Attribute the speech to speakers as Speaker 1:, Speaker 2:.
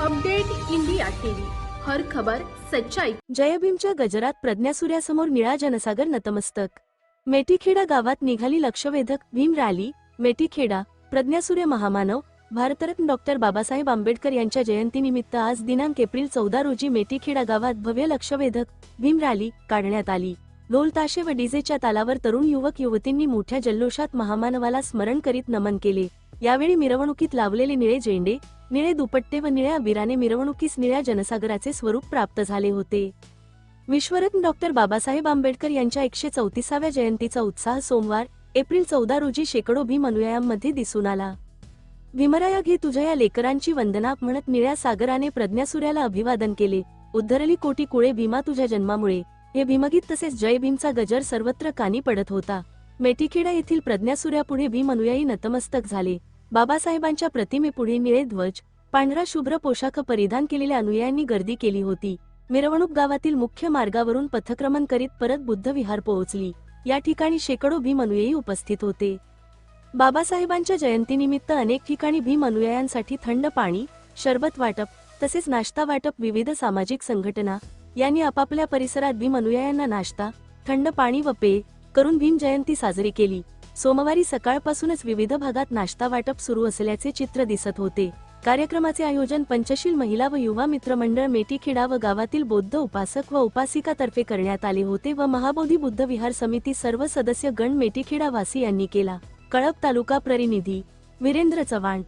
Speaker 1: Update India TV. हर खबर सच्चाई.
Speaker 2: जयभीमच्या गजरात प्रज्ञासूर्यासमोर निळा जनसागर नतमस्तक. मेटीखेडा गावात निघाली लक्षवेधक भीम रॅली मेटीखेडा प्रज्ञासूर्य महामानव भारतरत्न डॉक्टर बाबासाहेब आंबेडकर यांच्या जयंतीनिमित्त आज दिनांक एप्रिल चौदा रोजी मेटीखेडा गावात भव्य लक्षवेधक भीम रॅली काढण्यात आली. ढोल ताशे व डीजेच्या तालावर तरुण युवक युवतींनी मोठ्या जल्लोषात महामानवाला स्मरण करीत नमन केले. यावेळी मिरवणुकीत लावलेले निळे झेंडे निळे दुपट्टे व निळ्या अबिराने मिरवणुकीस निळ्या जनसागराचे स्वरूप प्राप्त झाले होते. विश्वरत्न डॉक्टर बाबासाहेब आंबेडकर यांच्या एकशे चौतीसाव्या जयंतीचा उत्साह सोमवार एप्रिल चौदा रोजी शेकडो भीम अनुयायांमध्ये दिसून आला. भीमराया घे तुझ्या या लेकरांची वंदना म्हणत निळ्या सागराने प्रज्ञासूर्याला अभिवादन केले. उद्धरली कोटी कुळे भीमा तुझ्या जन्मामुळे. हे भीमगीत तसेच जय भीमचा गजर सर्वत्र कानी पडत होता. मेटीखेडा येथील प्रज्ञासूर्यापुढे भीम अनुयायी नतमस्तक झाले. बाबासाहेबांच्या प्रतिमेपुढे निळे ध्वज पांढरा शुभ्र पोशाख परिधान केलेल्या अनुयायांनी गर्दी केली होती. मिरवणूक गावातील मुख्य मार्गावरून पथक्रमण करीत परत बुद्ध विहार पोहोचली. या ठिकाणी शेकडो भीम अनुयायी उपस्थित होते. बाबासाहेबांच्या जयंतीनिमित्त अनेक ठिकाणी भीम अनुयायांसाठी थंड पाणी शरबत वाटप तसेच नाश्ता वाटप विविध सामाजिक संघटना यांनी आपापल्या परिसरात भीम अनुयायांना नाश्ता थंड पाणी व पेय करून भीम जयंती साजरी केली. सोमवारी सकाळपासूनच विविध भागात नाश्ता वाटप सुरू असल्याचे चित्र दिसत होते. कार्यक्रमाचे आयोजन पंचशील महिला व युवा मित्र मंडळ मेटीखेडा व गावातील बौद्ध उपासक व उपासिकातर्फे करण्यात आले होते व महाबोधी बुद्ध विहार समिती सर्व सदस्य गण मेटीखेडा वासी यांनी केला. कळप तालुका प्रतिनिधी वीरेंद्र चव्हाण